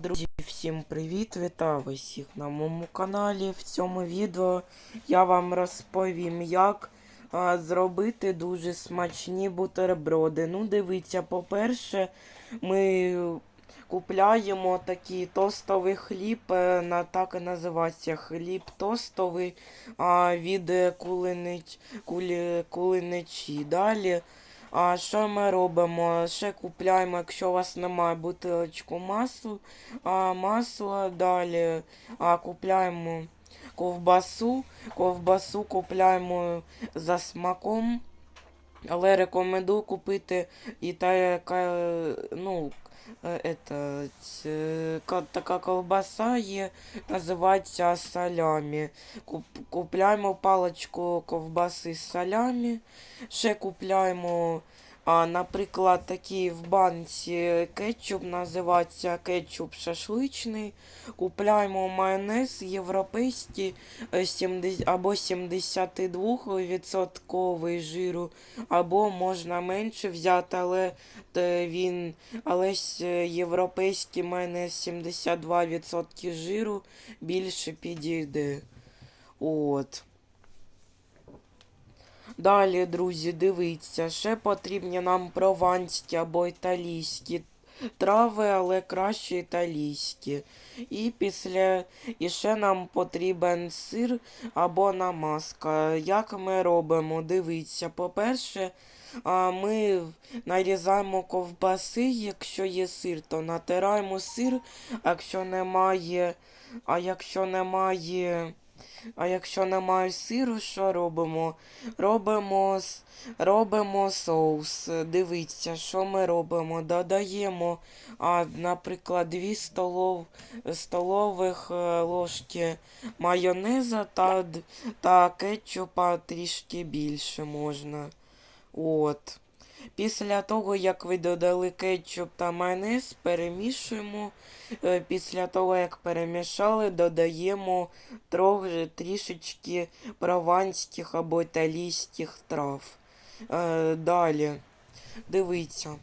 Друзі, всім привіт! Вітаю всіх на моєму каналі. В цьому відео я вам розповім, як а, зробити дуже смачні бутерброди. Ну, дивіться, по-перше, ми купляємо такий тостовий хліб, е, на так і називається хліб тостовий а, від е, кулинич, кулі, кулиничі. Далі. А що ми робимо? Ще купляємо, якщо у вас немає бутилочку масла, а, масла далі а, купляємо ковбасу. Ковбасу купляємо за смаком. Але рекомендую купити і та, яка, ну, е, это, ц- така колбаса є, називається салямі. Куп, купляємо паличку ковбаси з салямі. Ще купляємо, а, наприклад, такий в банці кетчуп, називається кетчуп шашличний. Купляємо майонез європейський е, 70, або 72% жиру, або можна менше взяти, але е, він, але е, європейський майонез 72% жиру більше підійде. От. Далі, друзі, дивіться, ще потрібні нам прованські або італійські трави, але краще італійські. І після і ще нам потрібен сир або намазка. Як ми робимо? Дивіться, по-перше, ми нарізаємо ковбаси, якщо є сир, то натираємо сир, а якщо немає, а якщо немає. А якщо немає сиру, що робимо? Робимо, робимо соус. Дивіться, що ми робимо. Додаємо, а, наприклад, 2 столов, столових е, ложки майонеза та, та кетчупа трішки більше можна. От. Після того, як ви додали кетчуп та майонез, перемішуємо. Е, Після того, як перемішали, додаємо трохи трішечки прованських або італійських трав. Е, далі, дивіться.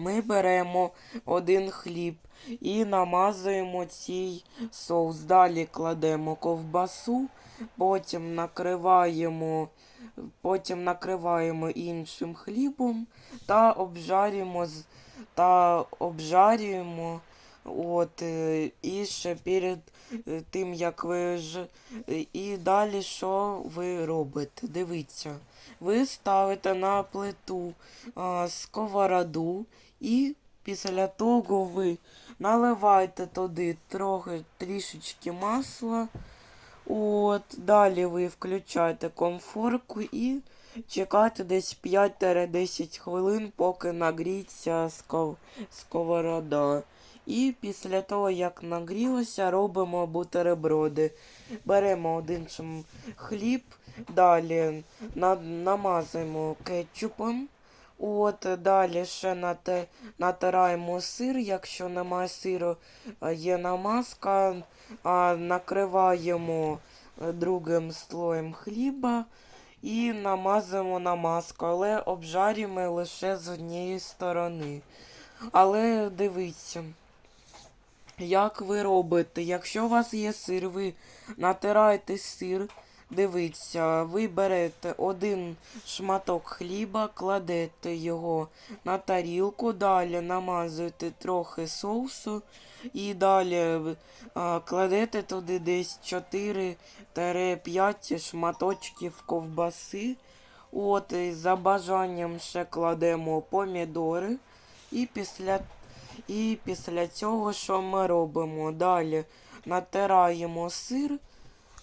Ми беремо один хліб і намазуємо цей соус. Далі кладемо ковбасу, потім накриваємо, потім накриваємо іншим хлібом та обжарюємо та обжарюємо. От, е, і ще перед е, тим, як ви ж. е, І далі що ви робите? Дивіться. Ви ставите на плиту а, сковороду і після того ви наливаєте туди трохи трішечки масла. От, далі ви включаєте комфорку і чекаєте десь 5-10 хвилин, поки нагріється сков... сковорода. І після того, як нагрілося, робимо бутерброди. Беремо один хліб, далі на... намазуємо кетчупом. От, далі ще натираємо сир, якщо немає сиру, є намазка, а, накриваємо е, другим слоєм хліба і намазуємо намазку, але обжарюємо лише з однієї сторони. Але дивіться, як ви робите, якщо у вас є сир, ви натираєте сир, дивіться, ви берете один шматок хліба, кладете його на тарілку, далі намазуєте трохи соусу і далі а, кладете туди десь 4-5 шматочків ковбаси. От, і за бажанням ще кладемо помідори. І після, і після цього що ми робимо? Далі натираємо сир.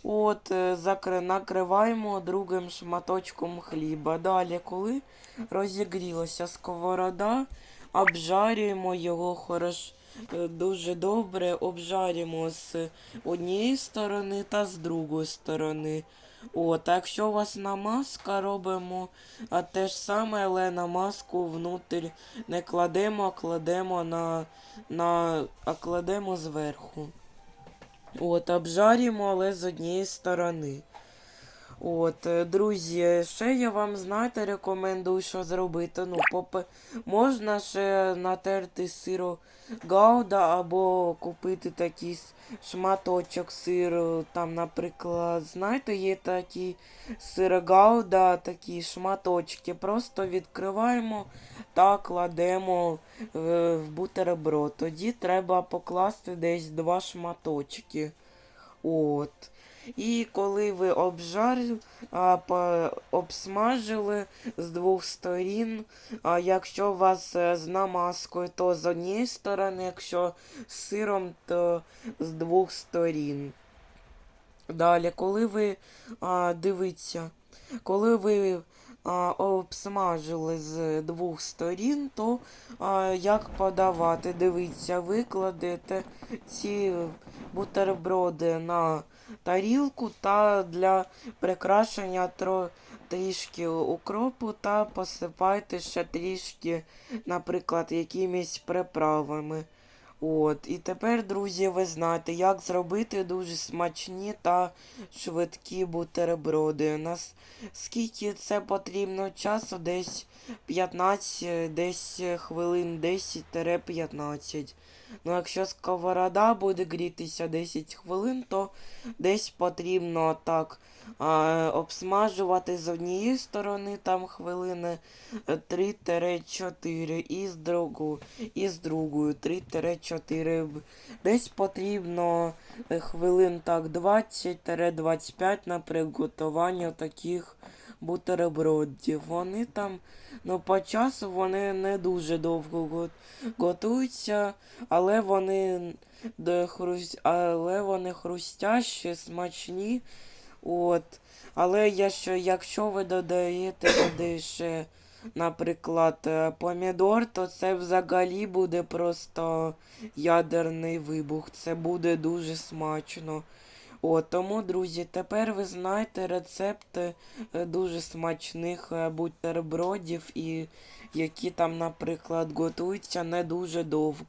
От, е, накриваємо другим шматочком хліба. Далі, коли розігрілася сковорода, обжарюємо його хорош, е, дуже добре, обжарюємо з однієї сторони та з другої сторони. От, а якщо у вас намазка, робимо а те ж саме, але намазку внутрь не кладемо, а кладемо на, на а кладемо зверху. От, обжарюємо, але з однієї сторони. От, е, друзі, ще я вам, знаєте, рекомендую, що зробити. Ну, попе... можна ще натерти сиру гауда або купити такий шматочок сиру. Там, наприклад, знаєте, є такі сир гауда, такі шматочки. Просто відкриваємо та кладемо в бутерброд. Тоді треба покласти десь два шматочки. От. І коли ви обжарили, обсмажили з двох сторін, а якщо у вас е, з намазкою, то з однієї сторони, якщо з сиром, то з двох сторін. Далі, коли ви а, дивіться, коли ви а, обсмажили з двох сторін, то а, як подавати? Дивіться, ви кладете ці бутерброди на тарілку та для прикрашення трішки укропу та посипайте ще трішки, наприклад, якимись приправами. От, і тепер, друзі, ви знаєте, як зробити дуже смачні та швидкі бутерброди. Нас скільки це потрібно часу? Десь 15, десь хвилин 10-15. Ну, якщо сковорода буде грітися 10 хвилин, то десь потрібно так а, обсмажувати з однієї сторони там хвилини е, 3-4 і з другої, і з другої 3-4. Десь потрібно е, хвилин так 20-25 на приготування таких бутербродів. Вони там, ну по часу вони не дуже довго готуються, але вони, але вони хрустящі, смачні. От. Але якщо, якщо ви додаєте туди ще, наприклад, е, помідор, то це взагалі буде просто ядерний вибух. Це буде дуже смачно. О, тому, друзі, тепер ви знаєте рецепти е, дуже смачних е, бутербродів, і які там, наприклад, готуються не дуже довго.